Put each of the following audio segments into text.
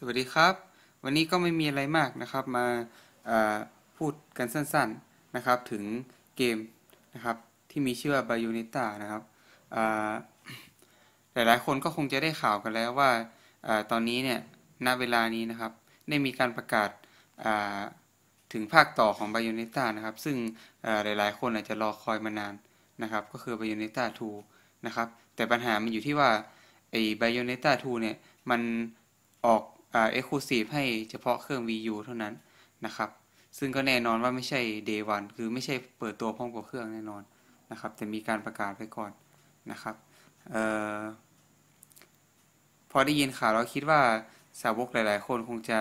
สวัสดีครับ วันนี้ก็ไม่มีอะไรมากนะครับมาพูดกันสั้นๆนะครับถึงเกมนะครับที่มีชื่อว่า Bayonetta นะครับหลายๆคนก็คงจะได้ข่าวกันแล้วว่าอตอนนี้เนี่ยณเวลานี้นะครับ ได้มีการประกาศถึงภาคต่อของ Bayonetta นะครับ ซึ่งหลายๆ คนอาจจะรอคอยมานานนะครับ ก็คือ Bayonetta 2 นะครับ แต่ปัญหามันอยู่ที่ว่าไอ้ Bayonetta 2 เนี่ย มันออก เอ่า exclusive ให้เฉพาะเครื่อง Wii U เท่านั้นนะครับ ซึ่งก็แน่นอนว่าไม่ใช่ day one คือไม่ใช่เปิดตัวพร้อมกับเครื่องแน่นอนนะครับ แต่มีการประกาศไว้ก่อนนะครับออพอได้ยินข่าวเราคิดว่าสาวกหลาย ๆ คนคงจะ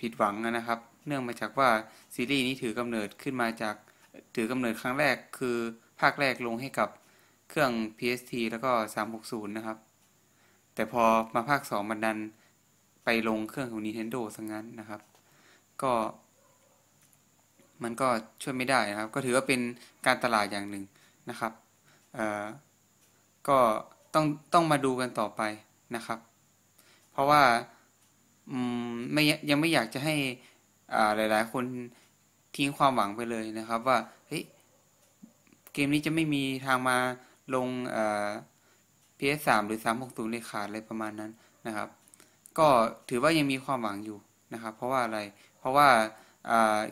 ผิดหวังนะครับ เนื่องมาจากว่าซีรีส์นี้ถือกำเนิดขึ้นมาจากถือกำเนิดครั้งแรกคือภาคแรกลงให้กับเครื่อง PST แล้วก็ 360 นะครับ แต่พอมาภาค 2 มันดัน ไปลงเครื่องของ Nintendo ซะงั้นนะครับ ก็ มันก็ช่วยไม่ได้นะครับ ก็ถือว่าเป็นการตลาดอย่างหนึ่งนะครับเอ่อก็ต้องต้องมาดูกันต่อไปนะครับ เพราะว่าไม่ยังไม่อยากจะให้หลาย ๆ คนทิ้งความหวังไปเลยนะครับ ว่าเฮ้ยเกมนี้จะไม่มีทางมาลง PS3 หรือ 360 เลยขาดอะไรประมาณนั้นนะครับ ก็ถือว่ายังมีความหวังอยู่นะครับ เพราะว่าอะไร เพราะว่า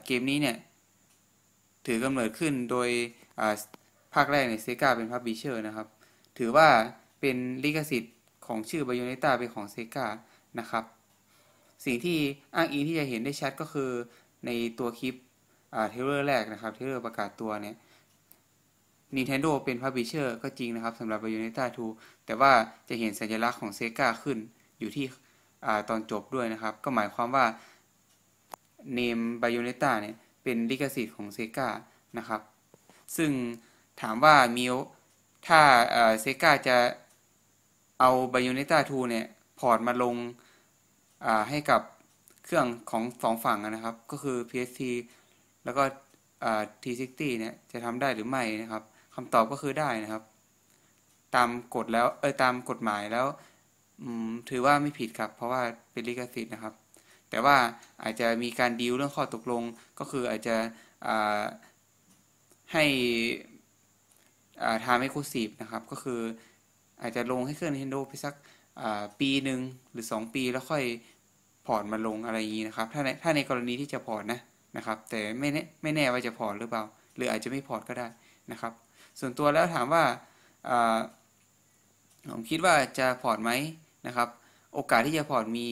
เกมนี้เนี่ยถือกำเนิดขึ้นโดยภาคแรกในเซกาเป็นพับบิเชอร์นะครับ ถือว่าเป็นลิขสิทธิ์ของชื่อบายเนต้าเป็นของเซกานะครับ สิ่งที่อ้างอิงที่จะเห็นได้ชัดก็คือในตัวคลิปเทเลอร์แรกนะครับเทเลอร์ประกาศตัวเนี่ย Nintendo เป็นพับบิเชอร์ก็จริงนะครับสำหรับ Bayonetta 2 แต่ว่าจะเห็นสัญลักษณ์ของเซกาขึ้นอยู่ที่ ตอนจบด้วยนะครับ ก็หมายความว่า Name Bayonetta เนี่ยเป็นลิขสิทธิ์ของเซกานะครับ ซึ่งถามว่ามีถ้าเซกาจะเอา Bayonetta 2 เนี่ย พอร์ตมาลงให้กับเครื่องของสองฝั่งนะครับ ก็คือ PST แล้วก็ T60 เนี่ย จะทำได้หรือไม่นะครับคำตอบก็คือได้นะครับ ตามกฎแล้วเออตามกฎหมายแล้ว ถือว่าไม่ผิดครับ เพราะว่าเป็นลิขสิทธิ์นะครับ แต่ว่าอาจจะมีการดีลเรื่องข้อตกลงก็คืออาจจะให้ทำให้คูซีฟนะครับ ก็คืออาจจะลงให้เครื่อง Nintendo ไปสักปีหนึ่งหรือ 2 ปีแล้วค่อยพอร์ตมาลงอะไรอย่างนี้นะครับ ถ้าในถ้าในกรณีที่จะพอร์ตนะนะครับ แต่ไม่แน่ไม่แน่ว่าจะพอร์ตหรือเปล่า หรืออาจจะไม่พอร์ตก็ได้นะครับ ส่วนตัวแล้วถามว่าผมคิดว่าจะพอร์ตไหม นะครับ โอกาสที่จะพอร์ตมี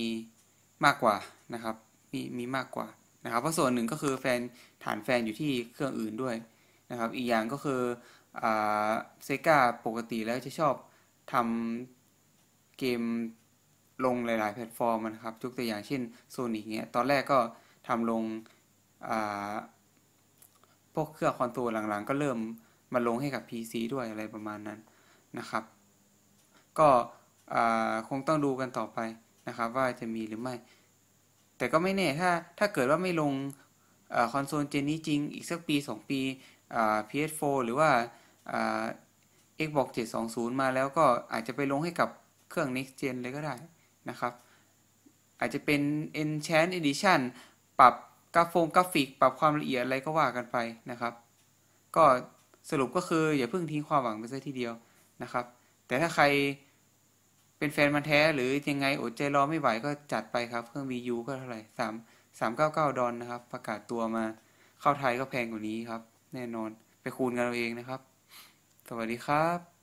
มากกว่านะครับ มีมีมากกว่านะครับ เพราะส่วนหนึ่งก็คือแฟนฐานแฟนอยู่ที่เครื่องอื่นด้วยนะครับ อีกอย่างก็คือเซกาปกติแล้วจะชอบทำเกมลงหลาย ๆ แพลตฟอร์มนะครับยกตัวอย่างเช่นโซนิกเนี้ยตอนแรกก็ทำลงพวกเครื่องคอนโทรลหลัง ๆ ก็เริ่มมาลงให้กับ PC ด้วยอะไรประมาณนั้นนะครับ ก็ คงต้องดูกันต่อไปนะครับว่าจะมีหรือไม่ แต่ก็ไม่แน่ถ้าถ้าเกิดว่าไม่ลงคอนโซลเจนนี้จริงอีกสักปี 2 ปี PS4 หรือว่า Xbox 720 มาแล้วก็อาจจะไปลงให้กับเครื่อง Next Gen เลยก็ได้นะครับ อาจจะเป็น Enchant Edition ปรับกราฟงกราฟิก ปรับความละเอียดอะไรก็ว่ากันไปนะครับ ก็สรุปก็คืออย่าเพิ่งทิ้งความหวังไปซะทีเดียวนะครับ แต่ถ้าใคร เป็นแฟนมันแท้หรือยังไงอดใจรอไม่ไหวก็จัดไปครับ เครื่อง VU ก็เท่าไหร่สามสามเก้าเก้าดอนนะครับ ประกาศตัวมาเข้าไทยก็แพงกว่านี้ครับ แน่นอนไปคูณกันเอาเองนะครับ สวัสดีครับ